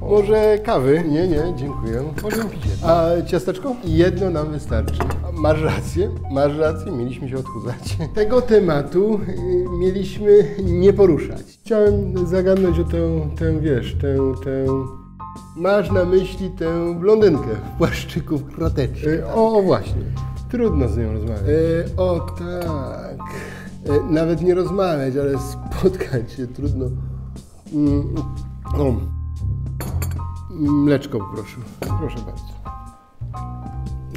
Może kawy? Nie, nie, dziękuję. Możemy pić jedno. A ciasteczko? Jedno nam wystarczy. Masz rację, masz rację, mieliśmy się odchudzać. Tego tematu y, mieliśmy nie poruszać. Chciałem zagadnąć o tę, tę wiesz, tę, tę... Masz na myśli tę blondynkę w płaszczyku, w. Y, O, o właśnie. Trudno z nią rozmawiać. Y, o tak. Y, Nawet nie rozmawiać, ale spotkać się trudno. Mm, o. Mleczko poproszę. Proszę bardzo.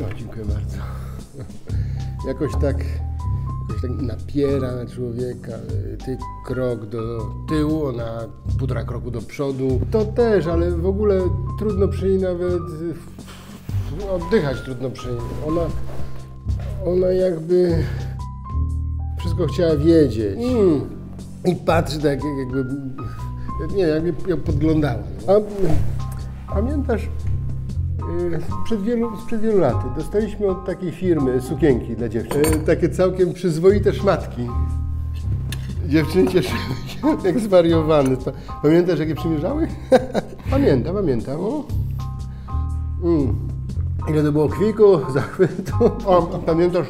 No, dziękuję bardzo. Jakoś tak, jakoś tak napiera na człowieka. Ty krok do tyłu, ona półtora kroku do przodu. To też, ale w ogóle trudno przy niej nawet oddychać trudno przy niej. Ona, ona jakby wszystko chciała wiedzieć. Mm. I patrzy tak jakby, nie, jakby ją podglądała. A pamiętasz, yy, przed wielu, wielu lat dostaliśmy od takiej firmy sukienki dla dziewczyn. Yy, Takie całkiem przyzwoite szmatki. Dziewczyny cieszyły się jak zwariowane. Pa- Pamiętasz, jakie przymierzały? pamiętam, pamiętam. O. Mm. Ile to było kwiku, zachwytu. O, pamiętasz,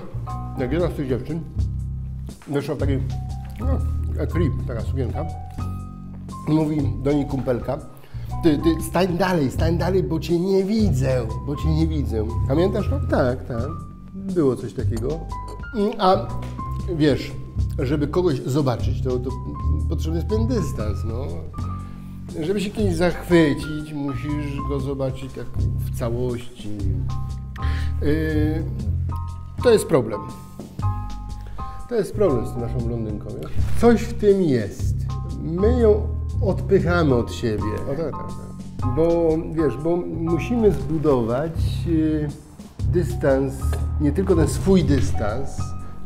jak jedna z tych dziewczyn weszła w taki, no, jak rip, taka sukienka. Mówi do niej kumpelka, ty, ty stań dalej, stań dalej, bo cię nie widzę, bo cię nie widzę. Pamiętasz to? Tak, tak. Było coś takiego. A wiesz, żeby kogoś zobaczyć, to, to potrzebny jest pewien dystans, no. Żeby się kimś zachwycić, musisz go zobaczyć tak w całości. Yy, to jest problem. To jest problem z naszą blondynką. Wiesz? Coś w tym jest. My ją odpychamy od siebie. O tak, tak, tak. Bo wiesz, bo musimy zbudować y, dystans, nie tylko ten swój dystans,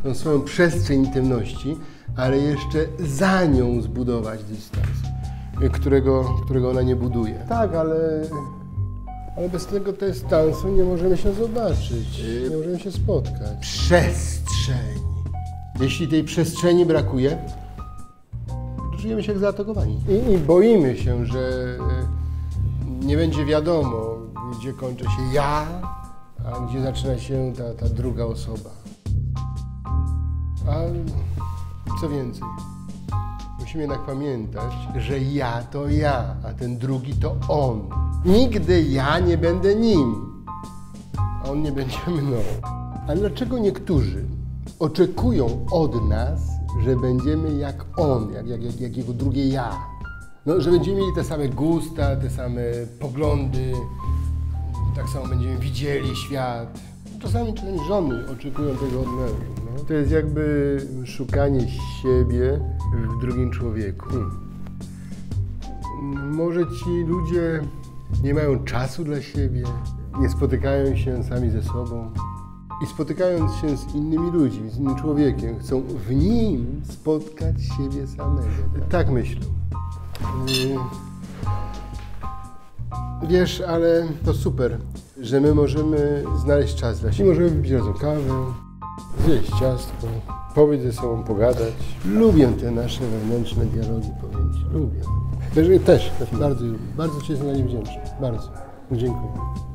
tą swoją przestrzeń intymności, ale jeszcze za nią zbudować dystans, y, którego, którego ona nie buduje. Tak, ale ale bez tego dystansu nie możemy się zobaczyć, nie możemy się spotkać. Przestrzeń. Jeśli tej przestrzeni brakuje, czujemy się jak zaatakowani. I, I boimy się, że e, nie będzie wiadomo, gdzie kończy się ja, a gdzie zaczyna się ta, ta druga osoba. A co więcej, musimy jednak pamiętać, że ja to ja, a ten drugi to on. Nigdy ja nie będę nim, a on nie będzie mną. Ale dlaczego niektórzy oczekują od nas, że będziemy jak on, jak, jak, jak, jak jego drugie ja? No, że będziemy mieli te same gusta, te same poglądy, tak samo będziemy widzieli świat. Czasami, czasami żony oczekują tego od mężów. No. To jest jakby szukanie siebie w drugim człowieku. Hmm. Może ci ludzie nie mają czasu dla siebie, nie spotykają się sami ze sobą i spotykając się z innymi ludźmi, z innym człowiekiem, chcą w nim spotkać siebie samego. Tak myślę. Y, Wiesz, ale to super, że my możemy znaleźć czas dla siebie. Możemy wypić razem kawę, zjeść ciastko, pobyć ze sobą, pogadać. Lubię te nasze wewnętrzne dialogi, powiem Ci. Lubię. Też, też, bardzo. Bardzo Ci jestem za nie wdzięczny. Bardzo. Dziękuję.